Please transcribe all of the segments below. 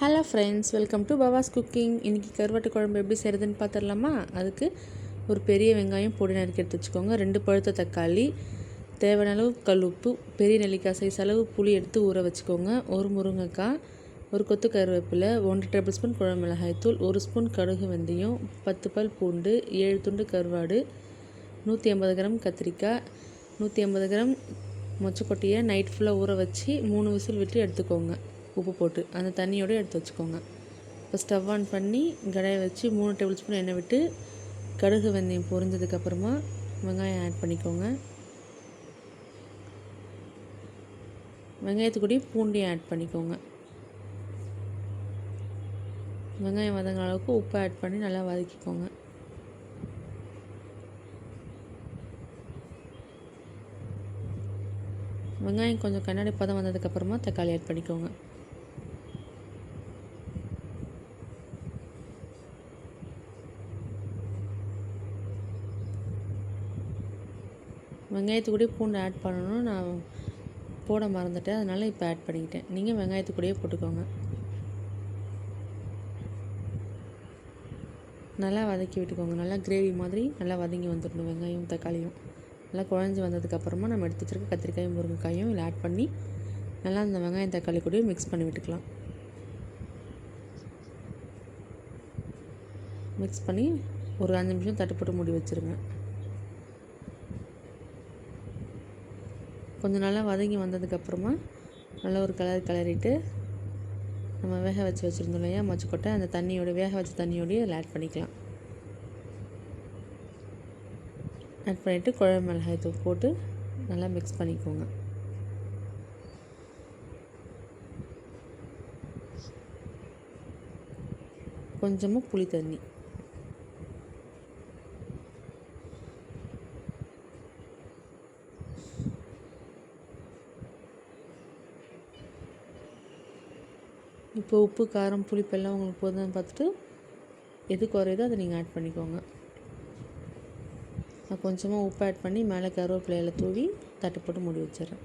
Hello friends welcome to Bava's cooking. இன்றைக்கி கருவாட்டு குழம்பு எப்படி செய்கிறதுன்னு பார்த்துடலாமா? அதுக்கு ஒரு பெரிய வெங்காயம் பொடி நறுக்கி எடுத்து வச்சுக்கோங்க. ரெண்டு பழுத்த தக்காளி தேவையான அளவு கல் உப்பு பெரிய நெல்லிக்காய் சைஸ் அளவு புளி எடுத்து ஊற வச்சுக்கோங்க. ஒரு முருங்கைக்காய் ஒரு கொத்து கருவேப்பிலை ஒன்று டேபிள் ஸ்பூன் குழம்பு மிளகாய்த்தூள் ஒரு ஸ்பூன் கடுகு வெந்தயம் பத்து பல் பூண்டு ஏழு துண்டு கருவாடு நூற்றி ஐம்பது கிராம் கத்திரிக்காய் நூற்றி ஐம்பது கிராம் மொச்சக்கொட்டியை நைட் ஃபுல்லாக ஊற வச்சு மூணு விசில் விட்டு எடுத்துக்கோங்க. உப்பு போட்டு அந்த தண்ணியோடு எடுத்து வச்சுக்கோங்க. இப்போ ஸ்டவ் ஆன் பண்ணி கடையை வச்சு மூணு டேபிள் ஸ்பூன் எண்ணெய் விட்டு கடுகு வெந்தயம் பொரிஞ்சதுக்கப்புறமா வெங்காயம் ஆட் பண்ணிக்கோங்க. வெங்காயத்துக்கூடி பூண்டையும் ஆட் பண்ணிக்கோங்க. வெங்காயம் வதங்கிற அளவுக்கு உப்பு ஆட் பண்ணி நல்லா வதக்கிக்கோங்க. வெங்காயம் கொஞ்சம் கண்ணாடி பதம் வந்ததுக்கப்புறமா தக்காளி ஆட் பண்ணிக்கோங்க. வெங்காயத்துக்கூடயே பூண்டு ஆட் பண்ணணும். நான் போட மறந்துட்டேன். அதனால் இப்போ ஆட் பண்ணிக்கிட்டேன். நீங்கள் வெங்காயத்துக்கூடயே போட்டுக்கோங்க. நல்லா வதக்கி விட்டுக்கோங்க. நல்லா கிரேவி மாதிரி நல்லா வதங்கி வந்துடணும் வெங்காயம் தக்காளியும். நல்லா குழஞ்சி வந்ததுக்கப்புறமா நம்ம எடுத்து வச்சுருக்க கத்திரிக்காயும் முருங்கைக்காயும் இதில் ஆட் பண்ணி நல்லா அந்த வெங்காயம் தக்காளி கூடயும் மிக்ஸ் பண்ணி விட்டுக்கலாம். மிக்ஸ் பண்ணி ஒரு அஞ்சு நிமிஷம் தட்டு போட்டு மூடி வச்சுருங்க. கொஞ்சம் நல்லா வதங்கி வந்ததுக்கப்புறமா நல்லா ஒரு கலர் கிளறிட்டு நம்ம வேக வச்சு வச்சுருந்தோம் இல்லையா மச்சக்கொட்டை. அந்த தண்ணியோட வேக வச்ச தண்ணியோடய அதில் ஆட் பண்ணிக்கலாம். ஆட் பண்ணிவிட்டு குழம்பு மிளகாய் தூள் போட்டு நல்லா மிக்ஸ் பண்ணிக்கோங்க. கொஞ்சமாக புளி தண்ணி. இப்போ உப்பு காரம் புளிப்பெல்லாம் உங்களுக்கு போதும்னு பார்த்துட்டு எது குறையுதோ அதை நீங்கள் ஆட் பண்ணிக்கோங்க. நான் கொஞ்சமாக உப்பு ஆட் பண்ணி மேலே கருவேப்பிலையில் தூவி தட்டு போட்டு மூடி வச்சிடறேன்.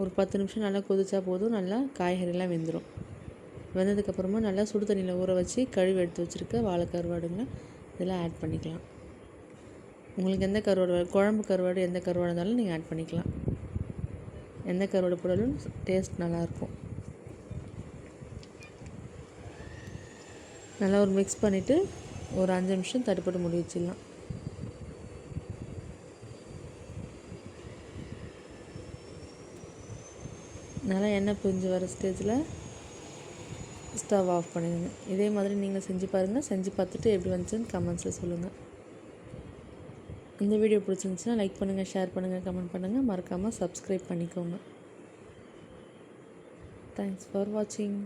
ஒரு பத்து நிமிஷம் நல்லா கொதிச்சா போதும் நல்லா காய்கறிலாம் வெந்துடும் வெந்ததுக்கப்புறமா நல்லா சுடு தண்ணியில் ஊற வச்சு கழுவி எடுத்து வச்சுருக்க வாழை கருவாடுங்களை இதெல்லாம் ஆட் பண்ணிக்கலாம். உங்களுக்கு எந்த கருவாடு குழம்பு கருவாடு எந்த கருவாடு இருந்தாலும் நீங்கள் ஆட் பண்ணிக்கலாம். எந்த கருவாடு போடாலும் டேஸ்ட் நல்லாயிருக்கும் நல்லா ஒரு மிக்ஸ் பண்ணிவிட்டு ஒரு அஞ்சு நிமிஷம் தட்டுப்பட்டு முடி வச்சிடலாம். நல்லா எண்ணெய் பிரிஞ்சு வர ஸ்டேஜில் ஸ்டவ் ஆஃப் பண்ணிடுங்க. இதே மாதிரி நீங்கள் செஞ்சு பாருங்கள் செஞ்சு பார்த்துட்டு எப்படி வந்துச்சுன்னு கமெண்ட்ஸில் சொல்லுங்கள் இந்த வீடியோ பிடிச்சிருந்துச்சுன்னா லைக் பண்ணுங்கள் ஷேர் பண்ணுங்கள் கமெண்ட் பண்ணுங்கள் மறக்காமல் சப்ஸ்கிரைப் பண்ணிக்கோங்க. தேங்க்ஸ் ஃபார் வாட்சிங்